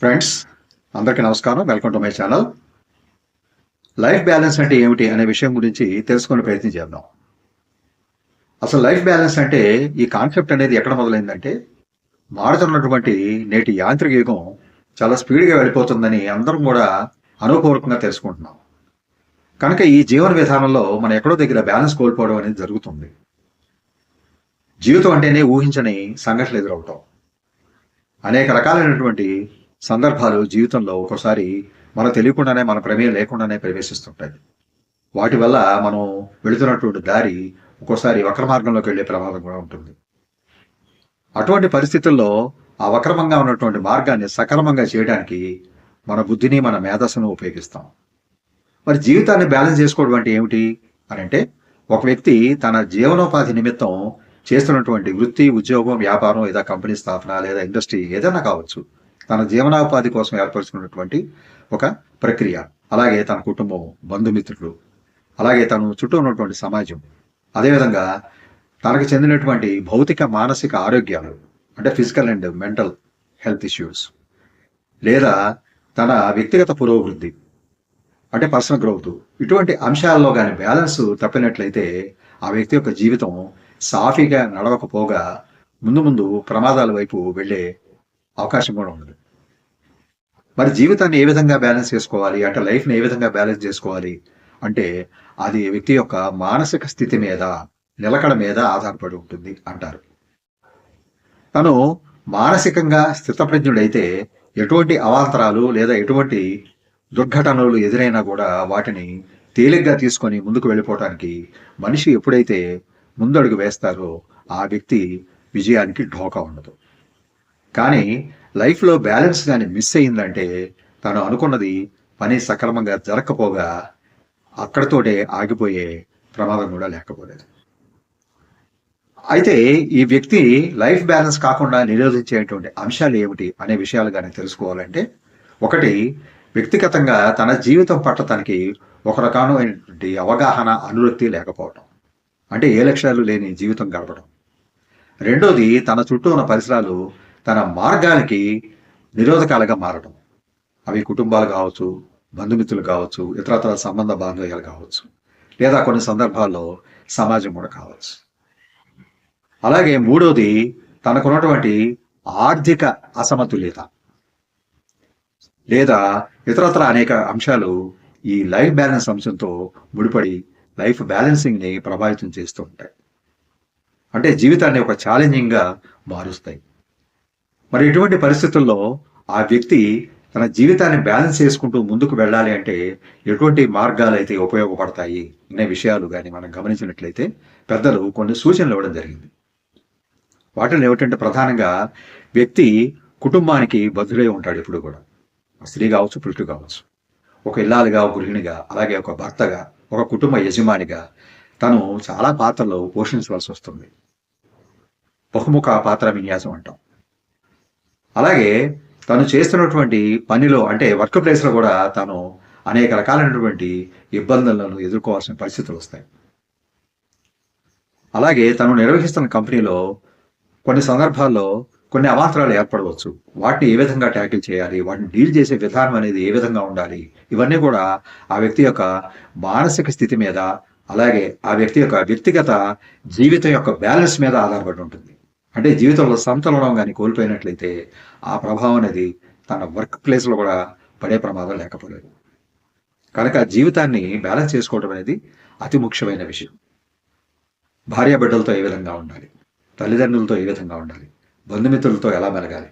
Friends అందరికీ నమస్కారం. Welcome to my channel life balance అంటే ఏమిటి అనే విషయం గురించి తెలుసుకునే ప్రయత్నం చేద్దాం. అసలు లైఫ్ బ్యాలెన్స్ అంటే ఈ కాన్సెప్ట్ అనేది ఎక్కడ మొదలైందంటే మారుతున్నటువంటి నేటి యాంత్రిక యుగం చాలా స్పీడ్గా వెళ్ళిపోతుందని అందరం కూడా అనుభవపూర్వకంగా తెలుసుకుంటున్నాం. కనుక ఈ జీవన విధానంలో మనం ఎక్కడో దగ్గర బ్యాలెన్స్ కోల్పోవడం అనేది జరుగుతుంది. జీవితం అంటేనే ఊహించని సంఘటనలు ఎదురవటం. అనేక రకాలైనటువంటి సందర్భాలు జీవితంలో ఒక్కోసారి మనకు తెలియకుండానే మన ప్రమేయం లేకుండానే ప్రవేశిస్తుంటాయి. వాటి వల్ల మనం వెళుతున్నటువంటి దారి ఒక్కోసారి వక్ర మార్గంలోకి వెళ్ళే ప్రమాదం కూడా ఉంటుంది. అటువంటి పరిస్థితుల్లో ఆ వక్రమంగా ఉన్నటువంటి మార్గాన్ని సక్రమంగా చేయడానికి మన బుద్ధిని మన మేధస్సును ఉపయోగిస్తాం. మరి జీవితాన్ని బ్యాలెన్స్ చేసుకోవడం అంటే ఏమిటి అని అంటే ఒక వ్యక్తి తన జీవనోపాధి నిమిత్తం చేస్తున్నటువంటి వృత్తి ఉద్యోగం వ్యాపారం లేదా కంపెనీ స్థాపన లేదా ఇండస్ట్రీ ఏదైనా కావచ్చు తన జీవనోపాధి కోసం ఏర్పరచుకున్నటువంటి ఒక ప్రక్రియ. అలాగే తన కుటుంబం బంధుమిత్రులు అలాగే తను చుట్టూ ఉన్నటువంటి సమాజం. అదేవిధంగా తనకు చెందినటువంటి భౌతిక మానసిక ఆరోగ్యాలు అంటే physical and mental health issues లేదా తన వ్యక్తిగత పురోభివృద్ధి అంటే పర్సనల్ గ్రోత్ ఇటువంటి అంశాల్లో కానీ బ్యాలెన్స్ తప్పినట్లయితే ఆ వ్యక్తి యొక్క జీవితం సాఫీగా నడవకపోగా ముందు ముందు ప్రమాదాల వైపు వెళ్ళే అవకాశం కూడా ఉండదు. మరి జీవితాన్ని ఏ విధంగా బ్యాలెన్స్ చేసుకోవాలి? అంటే లైఫ్ని ఏ విధంగా బ్యాలెన్స్ చేసుకోవాలి? అంటే అది వ్యక్తి యొక్క మానసిక స్థితి మీద నిలకడ మీద ఆధారపడి ఉంటుంది అంటారు. తను మానసికంగా స్థితప్రజ్ఞుడైతే ఎటువంటి అవాంతరాలు లేదా ఎటువంటి దుర్ఘటనలు ఎదురైనా కూడా వాటిని తేలిగ్గా తీసుకొని ముందుకు వెళ్ళిపోవటానికి మనిషి ఎప్పుడైతే ముందడుగు వేస్తారో ఆ వ్యక్తి విజయానికి ఢోకా ఉండదు. కానీ లైఫ్లో బ్యాలెన్స్ కానీ మిస్ అయిందంటే తను అనుకున్నది పని సక్రమంగా జరగకపోగా అక్కడతోటే ఆగిపోయే ప్రమాదం కూడా లేకపోలేదు. అయితే ఈ వ్యక్తి లైఫ్ బ్యాలెన్స్ కాకుండా నిరోధించేటువంటి అంశాలు ఏమిటి అనే విషయాలు కానీ తెలుసుకోవాలంటే ఒకటి వ్యక్తిగతంగా తన జీవితం పట్ల తనకి ఒక రకమైనటువంటి అవగాహన అనురక్తి లేకపోవడం అంటే ఏ లక్ష్యాలు లేని జీవితం గడపడం. రెండోది తన చుట్టూ ఉన్న పరిసరాలు తన మార్గానికి నిరోధకాలుగా మారడం. అవి కుటుంబాలు కావచ్చు బంధుమిత్రులు కావచ్చు ఇతరతర సంబంధ బాంధవ్యాలు కావచ్చు. లేదా కొన్ని సందర్భాల్లో సమాజం కూడా కావచ్చు. అలాగే మూడోది తనకున్నటువంటి ఆర్థిక అసమతుల్యత. లేదా ఇతరత్ర అనేక అంశాలు ఈ లైఫ్ బ్యాలెన్స్ అంశంతో ముడిపడి లైఫ్ బ్యాలెన్సింగ్ని ప్రభావితం చేస్తూ ఉంటాయి. అంటే జీవితాన్ని ఒక ఛాలెంజింగ్గా మారుస్తాయి. మరి ఇటువంటి పరిస్థితుల్లో ఆ వ్యక్తి తన జీవితాన్ని బ్యాలెన్స్ చేసుకుంటూ ముందుకు వెళ్ళాలి అంటే ఎటువంటి మార్గాలు అయితే ఉపయోగపడతాయి అనే విషయాలు కానీ మనం గమనించినట్లయితే పెద్దలు కొన్ని సూచనలు ఇవ్వడం జరిగింది. వాటిలో ఏమిటంటే ప్రధానంగా వ్యక్తి కుటుంబానికి బద్ధుడై ఉంటాడు ఇప్పుడు కూడా. స్త్రీ కావచ్చు పురుషుడు కావచ్చు. ఒక ఇల్లాలుగా ఒక గృహిణిగా అలాగే ఒక భర్తగా ఒక కుటుంబ యజమానిగా తను చాలా పాత్రలు పోషించవలసి వస్తుంది. బహుముఖ పాత్ర విన్యాసం అంటాం. అలాగే తను చేస్తున్నటువంటి పనిలో అంటే వర్క్ ప్లేస్లో కూడా తను అనేక రకాలైనటువంటి ఇబ్బందులను ఎదుర్కోవాల్సిన పరిస్థితులు వస్తాయి. అలాగే తను నిర్వహిస్తున్న కంపెనీలో కొన్ని సందర్భాల్లో కొన్ని అవాంతరాలు ఏర్పడవచ్చు. వాటిని ఏ విధంగా ట్యాకిల్ చేయాలి? వాటిని డీల్ చేసే విధానం అనేది ఏ విధంగా ఉండాలి? ఇవన్నీ కూడా ఆ వ్యక్తి యొక్క మానసిక స్థితి మీద అలాగే ఆ వ్యక్తి యొక్క వ్యక్తిగత జీవితం యొక్క బ్యాలెన్స్ మీద ఆధారపడి ఉంటుంది. అంటే జీవితంలో సంతులనం కానీ కోల్పోయినట్లయితే ఆ ప్రభావం అనేది తన వర్క్ ప్లేస్లో కూడా పడే ప్రమాదం లేకపోలేదు. కనుక జీవితాన్ని బ్యాలెన్స్ చేసుకోవడం అనేది అతి ముఖ్యమైన విషయం. భార్య బిడ్డలతో ఏ విధంగా ఉండాలి? తల్లిదండ్రులతో ఏ విధంగా ఉండాలి? బంధుమిత్రులతో ఎలా మెలగాలి?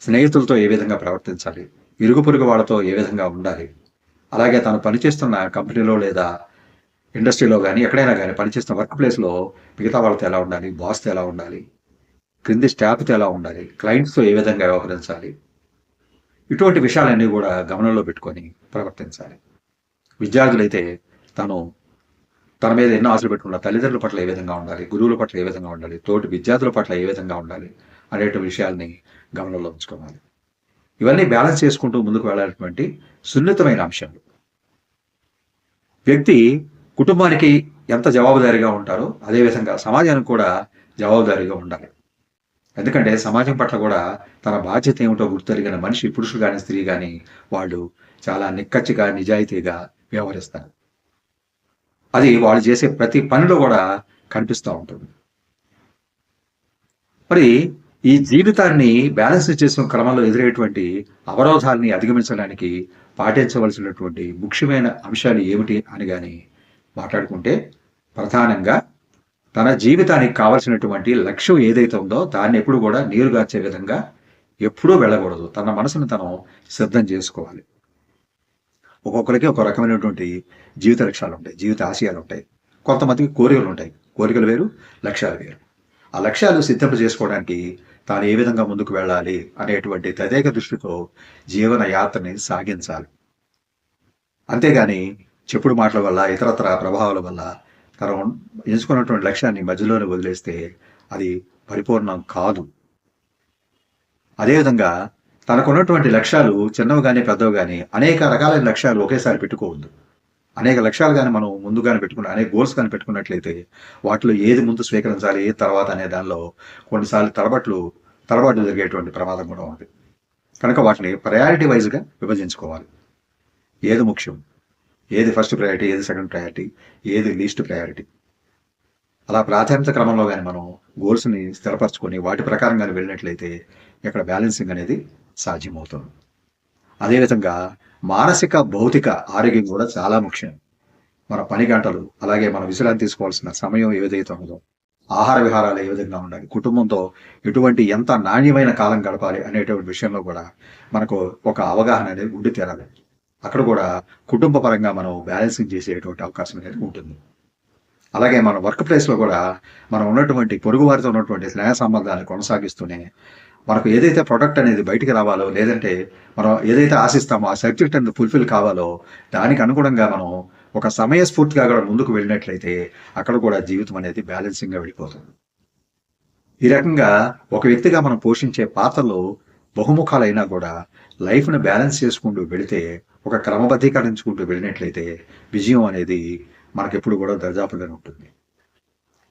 స్నేహితులతో ఏ విధంగా ప్రవర్తించాలి? ఇరుగు పొరుగు వాళ్ళతో ఏ విధంగా ఉండాలి? అలాగే తను పనిచేస్తున్న కంపెనీలో లేదా ఇండస్ట్రీలో కానీ ఎక్కడైనా కానీ పనిచేస్తున్న వర్క్ ప్లేస్లో మిగతా వాళ్ళతో ఎలా ఉండాలి? బాస్తో ఎలా ఉండాలి? క్రింది స్టాఫ్తో ఎలా ఉండాలి. క్లయింట్స్తో ఏ విధంగా వ్యవహరించాలి? ఇటువంటి విషయాలన్నీ కూడా గమనంలో పెట్టుకొని ప్రవర్తించాలి. విద్యార్థులైతే తను తన మీద ఎన్నో ఆశలు పెట్టుకున్న తల్లిదండ్రుల పట్ల ఏ విధంగా ఉండాలి? గురువుల పట్ల ఏ విధంగా ఉండాలి? తోటి విద్యార్థుల పట్ల ఏ విధంగా ఉండాలి? అనేటువంటి విషయాల్ని గమనంలో ఉంచుకోవాలి. ఇవన్నీ బ్యాలెన్స్ చేసుకుంటూ ముందుకు వెళ్ళాలటువంటి సున్నితమైన అంశాలు వ్యక్తి కుటుంబానికి ఎంత జవాబుదారీగా ఉంటారో అదేవిధంగా సమాజానికి కూడా జవాబుదారీగా ఉండాలి. ఎందుకంటే సమాజం పట్ల కూడా తన బాధ్యత ఏమిటో గుర్తెరిగిన మనిషి పురుషుడు కానీ స్త్రీ కానీ వాళ్ళు చాలా నిక్కచ్చిగా నిజాయితీగా వ్యవహరిస్తారు. అది వాళ్ళు చేసే ప్రతి పనిలో కూడా కనిపిస్తూ ఉంటుంది. మరి ఈ జీవితాన్ని బ్యాలెన్స్ చేసిన క్రమంలో ఎదురయ్యేటువంటి అవరోధాలని అధిగమించడానికి పాటించవలసినటువంటి ముఖ్యమైన అంశాలు ఏమిటి అని కానీ మాట్లాడుకుంటే ప్రధానంగా తన జీవితానికి కావలసినటువంటి లక్ష్యం ఏదైతే ఉందో దాన్ని ఎప్పుడు కూడా నీరుగార్చే విధంగా ఎప్పుడూ వెళ్ళకూడదు. తన మనసును తను సిద్ధం చేసుకోవాలి. ఒక్కొక్కరికి ఒక రకమైనటువంటి జీవిత లక్ష్యాలు ఉంటాయి జీవిత ఆశయాలు ఉంటాయి. కొంతమందికి కోరికలు ఉంటాయి. కోరికలు వేరు లక్ష్యాలు వేరు. ఆ లక్ష్యాలు సిద్ధింప చేసుకోవడానికి తాను ఏ విధంగా ముందుకు వెళ్ళాలి అనేటువంటి తదేక దృష్టితో జీవన యాత్రని సాగించాలి. అంతేగాని చెప్పుడు మాటల వల్ల ఇతరత్ర ప్రభావాల వల్ల తన ఎంచుకున్నటువంటి లక్ష్యాన్ని మధ్యలోనే వదిలేస్తే అది పరిపూర్ణం కాదు. అదేవిధంగా తనకున్నటువంటి లక్ష్యాలు చిన్నవి కానీ పెద్దవి కానీ అనేక రకాలైన లక్ష్యాలు ఒకేసారి పెట్టుకోవద్దు. అనేక లక్ష్యాలు కానీ మనం ముందుగానే పెట్టుకున్న అనేక గోల్స్ కానీ పెట్టుకున్నట్లయితే వాటిలో ఏది ముందు స్వీకరించాలి ఏది తర్వాత అనే దానిలో కొన్నిసార్లు తడబట్లు తడబాట్లు జరిగేటువంటి ప్రమాదం కూడా ఉంది. కనుక వాటిని ప్రయారిటీ వైజ్గా విభజించుకోవాలి. ఏది ముఖ్యం? ఏది ఫస్ట్ ప్రయారిటీ ఏది సెకండ్ ప్రయారిటీ ఏది లీస్ట్ ప్రయారిటీ అలా ప్రాధాన్యత క్రమంలో కానీ మనం గోల్స్ని స్థిరపరచుకొని వాటి ప్రకారం కానీ వెళ్ళినట్లయితే ఇక్కడ బ్యాలెన్సింగ్ అనేది సాధ్యమవుతుంది. అదేవిధంగా మానసిక భౌతిక ఆరోగ్యం కూడా చాలా ముఖ్యం. మన పని గంటలు అలాగే మన విశ్రాంతి తీసుకోవాల్సిన సమయం ఏదైతే ఉందో ఆహార విహారాలు ఏ విధంగా ఉండాలి కుటుంబంతో ఎటువంటి ఎంత నాణ్యమైన కాలం గడపాలి అనేటువంటి విషయంలో కూడా మనకు ఒక అవగాహన అనేది ఉండి తీరాలి. అక్కడ కూడా కుటుంబ పరంగా మనం బ్యాలెన్సింగ్ చేసేటువంటి అవకాశం అనేది ఉంటుంది. అలాగే మన వర్క్ ప్లేస్లో కూడా మనం ఉన్నటువంటి పొరుగు వారితో ఉన్నటువంటి స్నేహ సంబంధాన్ని కొనసాగిస్తూనే మనకు ఏదైతే ప్రొడక్ట్ అనేది బయటికి రావాలో లేదంటే మనం ఏదైతే ఆశిస్తామో ఆ సబ్జెక్ట్ అనేది ఫుల్ఫిల్ కావాలో దానికి అనుగుణంగా మనం ఒక సమయస్ఫూర్తిగా కూడా ముందుకు వెళ్ళినట్లయితే అక్కడ కూడా జీవితం అనేది బ్యాలెన్సింగ్గా వెళ్ళిపోతుంది. ఈ రకంగా ఒక వ్యక్తిగా మనం పోషించే పాత్రలు బహుముఖాలైనా కూడా లైఫ్ను బ్యాలెన్స్ చేసుకుంటూ వెళితే ఒక క్రమబద్ధీకరించుకుంటూ వెళ్ళినట్లయితే విజయం అనేది మనకెప్పుడు కూడా దర్జాపుగానే ఉంటుంది.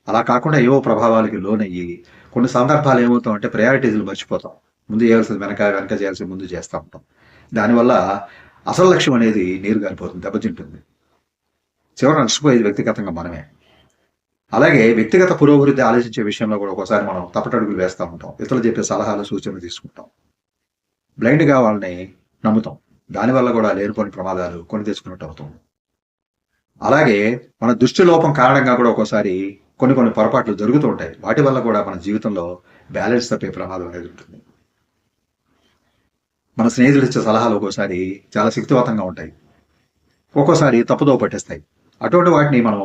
అలా కాకుండా ఏవో ప్రభావాలకి లోనయ్యి కొన్ని సందర్భాలు ఏమవుతాం అంటే ప్రయారిటీజులు మర్చిపోతాం. ముందు చేయాల్సింది వెనక వెనక చేయాల్సింది ముందు చేస్తూ ఉంటాం. దానివల్ల అసలు లక్ష్యం అనేది నీరు గారిపోతుంది దెబ్బతింటుంది. చివరి నష్టపోయేది వ్యక్తిగతంగా మనమే. అలాగే వ్యక్తిగత పురోభివృద్ధి ఆలోచించే విషయంలో కూడా ఒకసారి మనం తప్పటడుగులు వేస్తూ ఉంటాం. ఇతరులు చెప్పే సలహాలు సూచనలు తీసుకుంటాం. బ్లైండ్గా వాళ్ళని నమ్ముతాం. దానివల్ల కూడా లేనిపోని ప్రమాదాలు కొని తెచ్చుకున్నట్టు అవుతుంది. అలాగే మన దృష్టి లోపం కారణంగా కూడా ఒక్కోసారి కొన్ని కొన్ని పొరపాట్లు జరుగుతూ ఉంటాయి. వాటి వల్ల కూడా మన జీవితంలో బ్యాలెన్స్ తప్పే ప్రమాదం అనేది ఉంటుంది. మన స్నేహితులు ఇచ్చే సలహాలు ఒక్కోసారి చాలా శక్తివంతంగా ఉంటాయి. ఒక్కోసారి తప్పుదో పట్టేస్తాయి. అటువంటి వాటిని మనం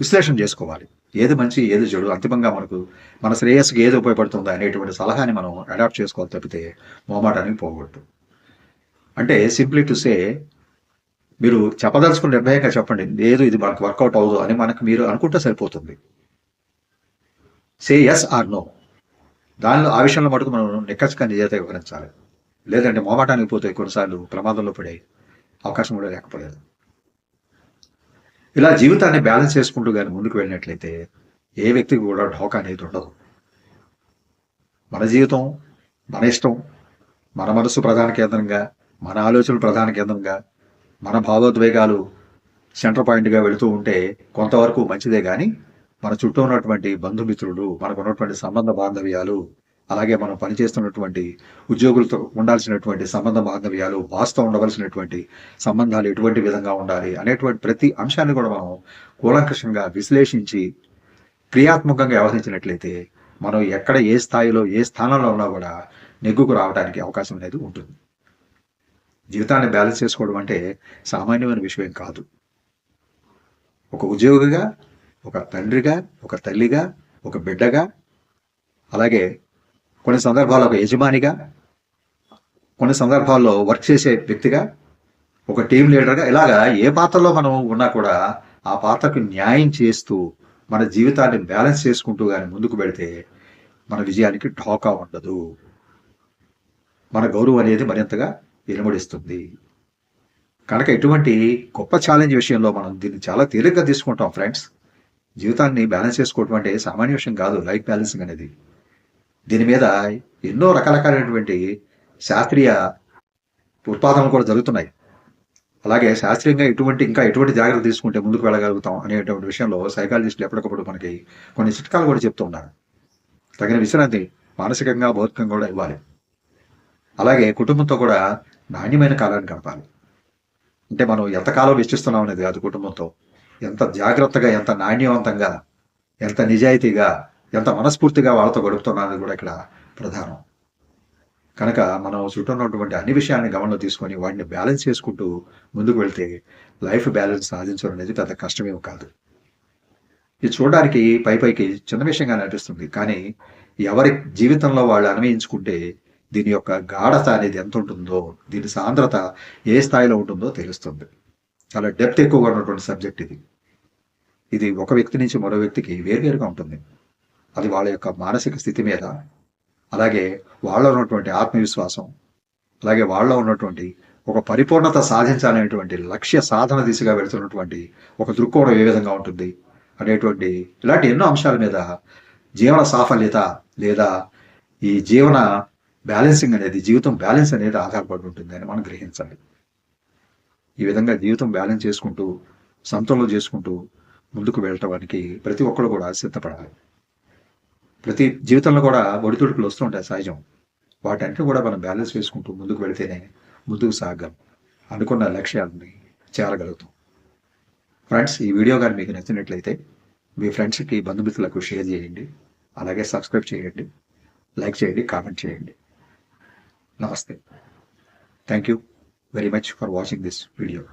విశ్లేషణ చేసుకోవాలి. ఏది మంచి ఏది చెడు అంతిమంగా మనకు మన శ్రేయస్సుకి ఏది ఉపయోగపడుతుందో అనేటువంటి సలహాని మనం అడాప్ట్ చేసుకోవాలి తప్పితే మోమాటానికి పోకూడదు. అంటే సింప్లీ టు సే మీరు చెప్పదలుచుకుని నిర్ణయంగా చెప్పండి. లేదు ఇది మనకు వర్కౌట్ అవ్వదు అని మనకు మీరు అనుకుంటే సరిపోతుంది. సే ఎస్ ఆర్ నో దానిలో ఆ విషయంలో మటుకు మనం నిక్కచ్చిగా నిజత వివరించాలి లేదంటే మోమాటానికి పోతే కొన్నిసార్లు ప్రమాదంలో పడే అవకాశం కూడా లేకపోలేదు. ఇలా జీవితాన్ని బ్యాలెన్స్ చేసుకుంటూ కానీ ముందుకు వెళ్ళినట్లయితే ఏ వ్యక్తికి కూడా ఢోకా అనేది ఉండదు. మన జీవితం మన ఇష్టం మన మనసు ప్రధాన కేంద్రంగా మన ఆలోచనలు ప్రధాన కేంద్రంగా మన భావోద్వేగాలు సెంటర్ పాయింట్గా వెళుతూ ఉంటే కొంతవరకు మంచిదే కానీ మన చుట్టూ ఉన్నటువంటి బంధుమిత్రులు మనకు ఉన్నటువంటి సంబంధ బాంధవ్యాలు అలాగే మనం పనిచేస్తున్నటువంటి ఉద్యోగులతో ఉండాల్సినటువంటి సంబంధ బాంధవ్యాలు బాస్తో ఉండవలసినటువంటి సంబంధాలు ఎటువంటి విధంగా ఉండాలి అనేటువంటి ప్రతి అంశాన్ని కూడా మనం కూలంకషంగా విశ్లేషించి క్రియాత్మకంగా వ్యవహరించినట్లయితే మనం ఎక్కడ ఏ స్థాయిలో ఏ స్థానంలో ఉన్నా కూడా నెగ్గుకు రావడానికి అవకాశం అనేది ఉంటుంది. జీవితాన్ని బ్యాలెన్స్ చేసుకోవడం అంటే సామాన్యమైన విషయం కాదు. ఒక ఉద్యోగిగా ఒక తండ్రిగా ఒక తల్లిగా ఒక బిడ్డగా అలాగే కొన్ని సందర్భాల్లో ఒక యజమానిగా కొన్ని సందర్భాల్లో వర్క్ చేసే వ్యక్తిగా ఒక టీం లీడర్గా ఇలాగా ఏ పాత్రలో మనం ఉన్నా కూడా ఆ పాత్రకు న్యాయం చేస్తూ మన జీవితాన్ని బ్యాలెన్స్ చేసుకుంటూ కానీ ముందుకు పెడితే మన విజయానికి ఢోకా ఉండదు. మన గౌరవం అనేది మరింతగా వెలువడిస్తుంది కనుక ఇటువంటి గొప్ప ఛాలెంజ్ విషయంలో మనం దీన్ని చాలా తేలిగ్గా తీసుకుంటాం ఫ్రెండ్స్ జీవితాన్ని బ్యాలెన్స్ చేసుకోవటం అంటే సామాన్య విషయం కాదు లైఫ్ బ్యాలెన్సింగ్ అనేది. దీని మీద ఎన్నో రకరకాలైనటువంటి శాస్త్రీయ ఉత్పాదనలు కూడా జరుగుతున్నాయి. అలాగే శాస్త్రీయంగా ఎటువంటి ఇంకా ఎటువంటి జాగ్రత్తలు తీసుకుంటే ముందుకు వెళ్ళగలుగుతాం అనేటువంటి విషయంలో సైకాలజిస్టులు ఎప్పటికప్పుడు మనకి కొన్ని చిట్కాలు కూడా చెప్తూ ఉన్నారు. తగిన విశ్రాంతి మానసికంగా భౌతికంగా కూడా ఇవ్వాలి. అలాగే కుటుంబంతో కూడా నాణ్యమైన కాలాన్ని గడపాలి. అంటే మనం ఎంతకాలం వెచ్చిస్తున్నాం అనేది కాదు కుటుంబంతో. ఎంత జాగ్రత్తగా ఎంత నాణ్యవంతంగా ఎంత నిజాయితీగా ఎంత మనస్ఫూర్తిగా వాళ్ళతో గడుపుతున్నాం అనేది కూడా ఇక్కడ ప్రధానం. కనుక మనం చుట్టూ ఉన్నటువంటి అన్ని విషయాన్ని గమనంలో తీసుకొని వాటిని బ్యాలెన్స్ చేసుకుంటూ ముందుకు వెళ్తే లైఫ్ బ్యాలెన్స్ సాధించడం అనేది పెద్ద కష్టమేం కాదు. ఇది చూడడానికి పై పైకి చిన్న విషయంగా అనిపిస్తుంది. కానీ ఎవరి జీవితంలో వాళ్ళు అన్వయించుకుంటే దీని యొక్క గాఢత అనేది ఎంత ఉంటుందో దీని సాంద్రత ఏ స్థాయిలో ఉంటుందో తెలుస్తుంది. చాలా డెప్త్ ఎక్కువగా ఉన్నటువంటి సబ్జెక్ట్ ఇది. ఇది ఒక వ్యక్తి నుంచి మరో వ్యక్తికి వేరువేరుగా ఉంటుంది. అది వాళ్ళ యొక్క మానసిక స్థితి మీద అలాగే వాళ్ళలో ఉన్నటువంటి ఆత్మవిశ్వాసం అలాగే వాళ్ళలో ఉన్నటువంటి ఒక పరిపూర్ణత సాధించాలనేటువంటి లక్ష్య సాధన దిశగా వెళుతున్నటువంటి ఒక దృక్కోణం ఏ విధంగా ఉంటుంది అనేటువంటి ఇలాంటి ఎన్నో అంశాల మీద జీవన సాఫల్యత లేదా ఈ జీవన బ్యాలెన్సింగ్ అనేది జీవితం బ్యాలెన్స్ అనేది ఆధారపడి ఉంటుంది అని మనం గ్రహించాలి. ఈ విధంగా జీవితం బ్యాలెన్స్ చేసుకుంటూ సంతులనం చేసుకుంటూ ముందుకు వెళ్ళటానికి ప్రతి ఒక్కరు కూడా సిద్ధపడాలి. ప్రతి జీవితంలో కూడా ఒడిదుడుకులు వస్తూ ఉంటాయి సహజం. వాటంటే కూడా మనం బ్యాలెన్స్ వేసుకుంటూ ముందుకు వెళితేనే ముందుకు సాగలం అనుకున్న లక్ష్యాలని చేరగలుగుతాం. ఫ్రెండ్స్ ఈ వీడియో కానీ మీకు నచ్చినట్లయితే మీ ఫ్రెండ్స్కి బంధుమిత్రులకు షేర్ చేయండి. అలాగే సబ్స్క్రైబ్ చేయండి. లైక్ చేయండి కామెంట్ చేయండి. Namaste. Thank you very much for watching this video.